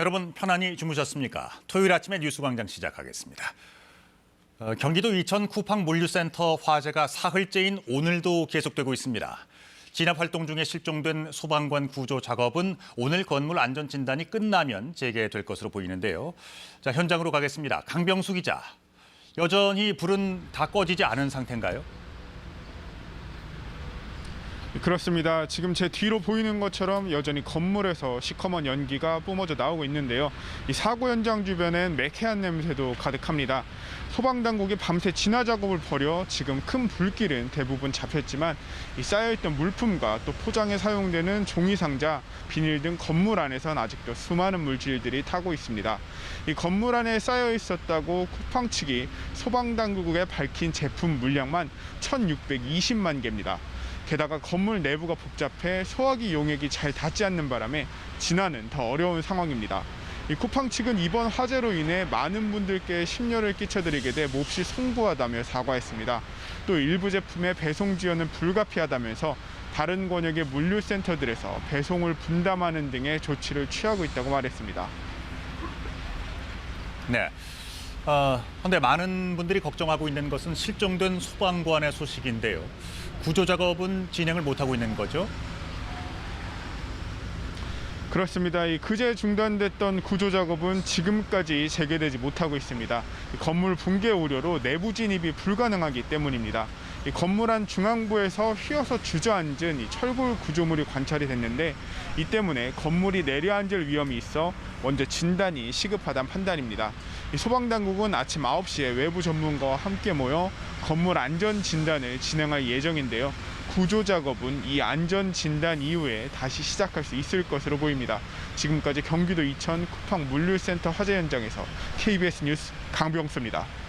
여러분 편안히 주무셨습니까? 토요일 아침에 뉴스광장 시작하겠습니다. 어, 경기도 이천 쿠팡 물류센터 화재가 사흘째인 오늘도 계속되고 있습니다. 진압 활동 중에 실종된 소방관 구조 작업은 오늘 건물 안전 진단이 끝나면 재개될 것으로 보이는데요. 자 현장으로 가겠습니다. 강병수 기자. 여전히 불은 다 꺼지지 않은 상태인가요? 그렇습니다. 지금 제 뒤로 보이는 것처럼 여전히 건물에서 시커먼 연기가 뿜어져 나오고 있는데요. 이 사고 현장 주변엔 매캐한 냄새도 가득합니다. 소방 당국이 밤새 진화 작업을 벌여 지금 큰 불길은 대부분 잡혔지만 이 쌓여있던 물품과 또 포장에 사용되는 종이 상자, 비닐 등 건물 안에선 아직도 수많은 물질들이 타고 있습니다. 이 건물 안에 쌓여 있었다고 쿠팡 측이 소방 당국에 밝힌 제품 물량만 1,620만 개입니다. 게다가 건물 내부가 복잡해 소화기 용액이 잘 닿지 않는 바람에 진화는 더 어려운 상황입니다. 이 쿠팡 측은 이번 화재로 인해 많은 분들께 심려를 끼쳐드리게 돼 몹시 송구하다며 사과했습니다. 또 일부 제품의 배송 지연은 불가피하다면서 다른 권역의 물류센터들에서 배송을 분담하는 등의 조치를 취하고 있다고 말했습니다. 네. 어, 그런데 많은 분들이 걱정하고 있는 것은 실종된 소방관의 소식인데요. 구조 작업은 진행을 못하고 있는 거죠? 그렇습니다. 이 그제 중단됐던 구조 작업은 지금까지 재개되지 못하고 있습니다. 이 건물 붕괴 우려로 내부 진입이 불가능하기 때문입니다. 이 건물 안 중앙부에서 휘어서 주저앉은 이 철골 구조물이 관찰이 됐는데 이 때문에 건물이 내려앉을 위험이 있어 먼저 진단이 시급하다는 판단입니다. 이 소방당국은 아침 9시에 외부 전문가와 함께 모여 건물 안전 진단을 진행할 예정인데요. 구조 작업은 이 안전 진단 이후에 다시 시작할 수 있을 것으로 보입니다. 지금까지 경기도 이천 쿠팡 물류센터 화재 현장에서 KBS 뉴스 강병수입니다.